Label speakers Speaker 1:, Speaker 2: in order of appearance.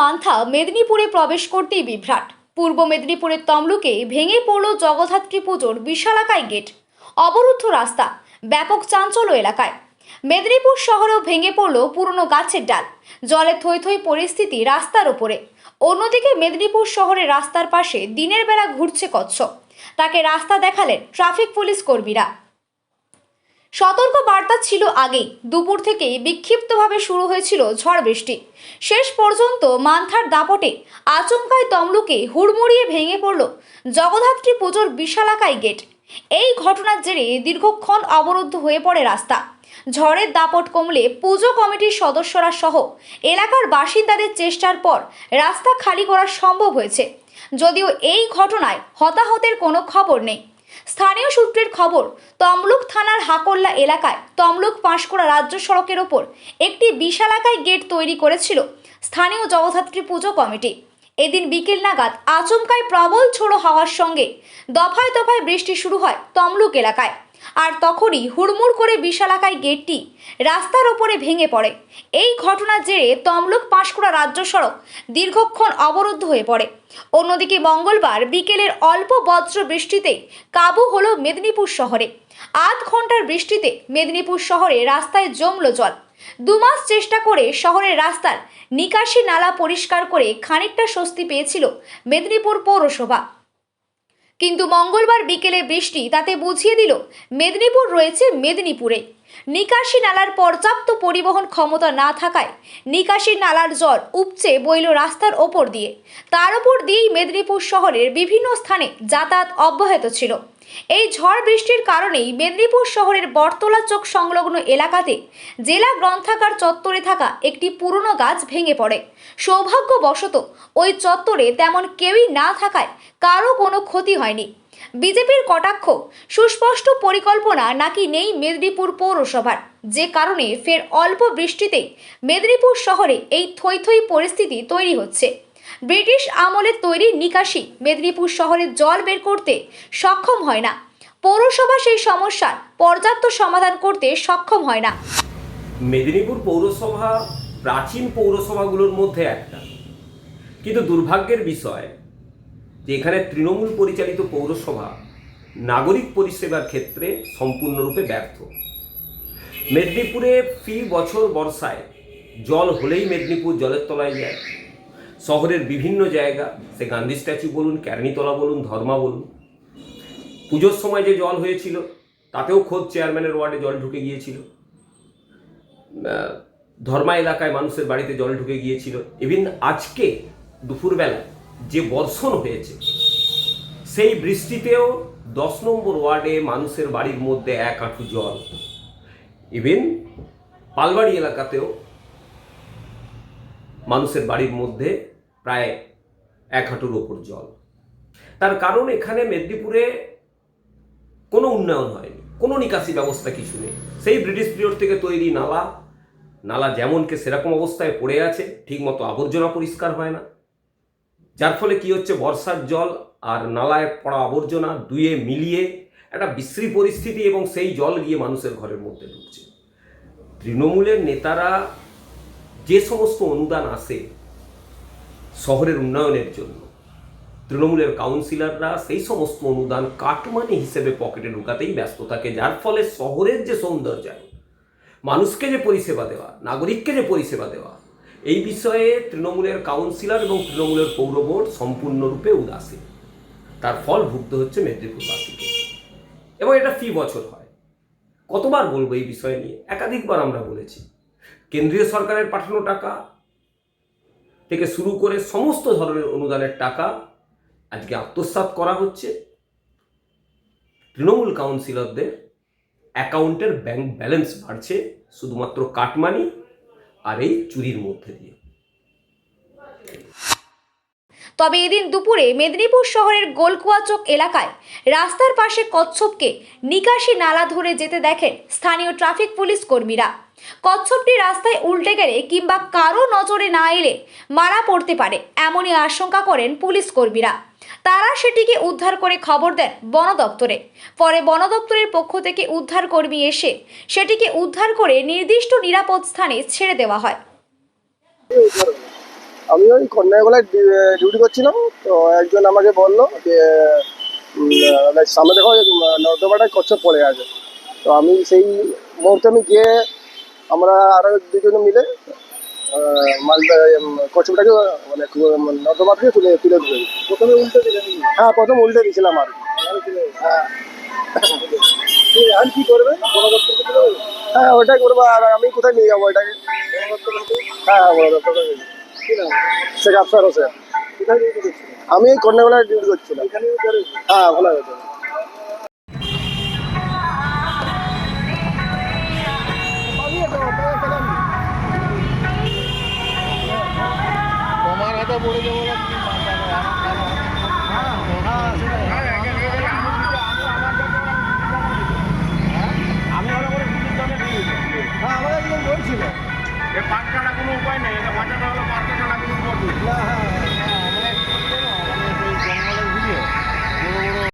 Speaker 1: মান্থা মেদিনীপুরে প্রবেশ করতেই বিভ্রাট। পূর্ব মেদিনীপুরের তমলুকে ভেঙে পড়ল জগদ্ধাত্রী পুজোর বিশালাকায় গেট। অবরুদ্ধ রাস্তা, ব্যাপক চাঞ্চল্য এলাকায়। মেদিনীপুর শহরেও ভেঙে পড়ল পুরনো গাছের ডাল। জলে থই থই পরিস্থিতি রাস্তার ওপরে। অন্যদিকে মেদিনীপুর শহরের রাস্তার পাশে দিনের বেলা ঘুরছে কচ্ছপ। তাকে রাস্তা দেখালেন ট্রাফিক পুলিশ কর্মীরা। সতর্ক বার্তা ছিল আগেই। দুপুর থেকেই বিক্ষিপ্তভাবে শুরু হয়েছিল ঝড় বৃষ্টি। শেষ পর্যন্ত মান্থার দাপটে আচমকায় তমলুকে হুড়মুড়িয়ে ভেঙে পড়ল জগদ্ধাত্রী পুজোর বিশালাকায় গেট। এই ঘটনার জেরে দীর্ঘক্ষণ অবরুদ্ধ হয়ে পড়ে রাস্তা। ঝড়ের দাপট কমলে পুজো কমিটির সদস্যরা সহ এলাকার বাসিন্দাদের চেষ্টার পর রাস্তা খালি করা সম্ভব হয়েছে। যদিও এই ঘটনায় হতাহতের কোনো খবর নেই। স্থানীয় সূত্রের খবর, তমলুক থানার হাকল্লা এলাকায় তমলুক পাঁশকুড়া রাজ্য সড়কের ওপর একটি বিশালাকায় গেট তৈরি করেছিল স্থানীয় জগদ্ধাত্রী পুজো কমিটি। এদিন বিকেল নাগাদ আচমকায় প্রবল ছোড়ো হওয়ার সঙ্গে দফায় দফায় বৃষ্টি শুরু হয় তমলুক এলাকায়। আর তখনই হুড়মুড় করে বিশালাকায় গেটটি রাস্তার ওপরে ভেঙে পড়ে। এই ঘটনার জেরে তমলুক পাঁশকুড়া রাজ্য সড়ক দীর্ঘক্ষণ অবরুদ্ধ হয়ে পড়ে। অন্যদিকে মঙ্গলবার বিকেলের অল্প বজ্র বৃষ্টিতে কাবু হলো মেদিনীপুর শহরে। আধ ঘণ্টার বৃষ্টিতে মেদিনীপুর শহরে রাস্তায় জমল জল। দুমাস চেষ্টা করে শহরের রাস্তার নিকাশি নালা পরিষ্কার করে খানিকটা স্বস্তি পেয়েছিল মেদিনীপুর পৌরসভা। কিন্তু মঙ্গলবার বিকেলে বৃষ্টি, তাতে বুঝিয়ে দিল মেদিনীপুর রয়েছে মেদিনীপুরে। নিকাশি নালার পর্যাপ্ত পরিবহন ক্ষমতা না থাকায় নিকাশি নালার জল উপচে বইল রাস্তার ওপর দিয়ে। তার ওপর দিয়েই মেদিনীপুর শহরের বিভিন্ন স্থানে যাতায়াত অব্যাহত ছিল। এই ঝড় বৃষ্টির কারণেই মেদিনীপুর শহরের বটতলা চোখ সংলগ্ন এলাকাতে জেলা গ্রন্থাগার চত্বরে থাকা একটি পুরনো গাছ ভেঙে পড়ে। সৌভাগ্যবশত ওই চত্বরে তেমন কেউই না থাকায় কারও কোনো ক্ষতি হয়নি। বিজেপির কটাক্ষ, সুস্পষ্ট পরিকল্পনা নাকি নেই মেদিনীপুর পৌরসভার। যে কারণে ফের অল্প বৃষ্টিতেই মেদিনীপুর শহরে এই থই থই পরিস্থিতি তৈরি হচ্ছে। ব্রিটিশ আমলের তৈরি নিকাশি মেদিনীপুর শহরে জল বের করতে সক্ষম হয় না। পৌরসভা সেই সমস্যার পর্যাপ্ত সমাধান করতে সক্ষম হয় না।
Speaker 2: মেদিনীপুর পৌরসভা প্রাচীন পৌরসভাগুলোর মধ্যে একটা। কিন্তু দুর্ভাগ্যের বিষয়, যে এখানে তৃণমূল পরিচালিত পৌরসভা নাগরিক পরিষেবার ক্ষেত্রে সম্পূর্ণরূপে ব্যর্থ। মেদিনীপুরে ফি বছর বর্ষায় জল হলেই মেদিনীপুর জলের তলায় যায়। শহরের বিভিন্ন জায়গা, সে গান্ধী স্ট্যাচু বলুন, ক্যারনিতলা বলুন, ধর্মা বলুন। পুজোর সময় যে জল হয়েছিল, তাতেও খোদ চেয়ারম্যানের ওয়ার্ডে জল ঢুকে গিয়েছিল। ধর্মা এলাকায় মানুষের বাড়িতে জল ঢুকে গিয়েছিল। ইভিন আজকে দুপুরবেলা যে বর্ষণ হয়েছে, সেই বৃষ্টিতেও দশ নম্বর ওয়ার্ডে মানুষের বাড়ির মধ্যে এক হাঁটু জল। ইভিন পালবাড়ি এলাকাতেও মানুষের বাড়ির মধ্যে প্রায় এক হাঁটুর ওপর জল। তার কারণ এখানে মেদিনীপুরে কোনো উন্নয়ন হয়নি, কোনো নিকাশি ব্যবস্থা কিছু নেই। সেই ব্রিটিশ পিরিয়ড থেকে তৈরি নালা নালা যেমনকে সেরকম অবস্থায় পড়ে আছে, ঠিকমতো আবর্জনা পরিষ্কার হয় না। যার ফলে কি হচ্ছে, বর্ষার জল আর নালায় পড়া আবর্জনা দুয়ে মিলিয়ে একটা বিশ্রী পরিস্থিতি এবং সেই জল গিয়ে মানুষের ঘরের মধ্যে ঢুকছে। তৃণমূলের নেতারা যে সমস্ত অনুদান আসে শহরের উন্নয়নের জন্য। তৃণমূলের কাউন্সিলররা সেই সমস্ত অনুদান কাটমানি হিসেবে পকেটে ঢুকাতেই ব্যস্ত থাকে, যার ফলে শহরের যে সৌন্দর্যায়ন মানুষকে যে পরিষেবা দেওয়া, নাগরিককে যে পরিষেবা দেওয়া, এই বিষয়ে তৃণমূলের কাউন্সিলর এবং তৃণমূলের পৌর বোর্ড সম্পূর্ণরূপে উদাসীন। তার ফল ভুগতে হচ্ছে মেদিনীপুরবাসীকে এবং এটা ফি বছর হয়। কতবার বলব এই বিষয় নিয়ে? একাধিকবার আমরা বলেছি। কেন্দ্রীয় সরকারের পাঠানো টাকা থেকে শুরু করে সমস্ত ধরনের অনুদানের টাকা আজকে আত্মসাৎ করা হচ্ছে। তৃণমূল কাউন্সিলরদের অ্যাকাউন্টের ব্যাংক ব্যালেন্স বাড়ছে শুধুমাত্র কাটমানি আর এই চুরির মধ্যে দিয়ে।
Speaker 1: তবে এদিন দুপুরে মেদিনীপুর শহরের গোলকুয়াচক এলাকায় রাস্তার পাশে কচ্ছপকে নিকাশি নালা ধরে যেতে দেখেন স্থানীয় ট্রাফিক পুলিশ কর্মীরা। কচ্ছপটি রাস্তায় উল্টে গেলে কিংবা কারও নজরে না এলে মারা পড়তে পারে, এমনই আশঙ্কা করেন পুলিশ কর্মীরা। তারা সেটিকে উদ্ধার করে খবর দেন বন দপ্তরে। পরে বন দপ্তরের পক্ষ থেকে উদ্ধার কর্মী এসে সেটিকে উদ্ধার করে নির্দিষ্ট নিরাপদ স্থানে ছেড়ে দেওয়া হয়।
Speaker 3: আমি ওই কন্যাগোলায় ডিউটি করছিলাম, তো একজন আমাকে বলল যে সামনে দেখো নর্দমাটায় কচ্ছপ পড়ে আছে। তো আমি সেই মুহূর্তে আমি গিয়ে আমরা আরও দুজন মিলে আহ, মালটা কচ্ছপটাকে মানে নর্দমা থেকে তুলে তুলে দিই প্রথমে উল্টে দিলেন হ্যাঁ প্রথম উল্টে দিয়েছিলাম আর। হ্যাঁ। আর কি করবে? হ্যাঁ ওটাই করব আর আমি কোথায় নিয়ে যাব এটাকে হ্যাঁ হ্যাঁ বড় দপ্তর শেখ আফসার হোসেন। আমি কন্যাগোলায় ডিউটি করছিলাম। হ্যাঁ ভালো হয়েছে?
Speaker 4: পড়ে যাব।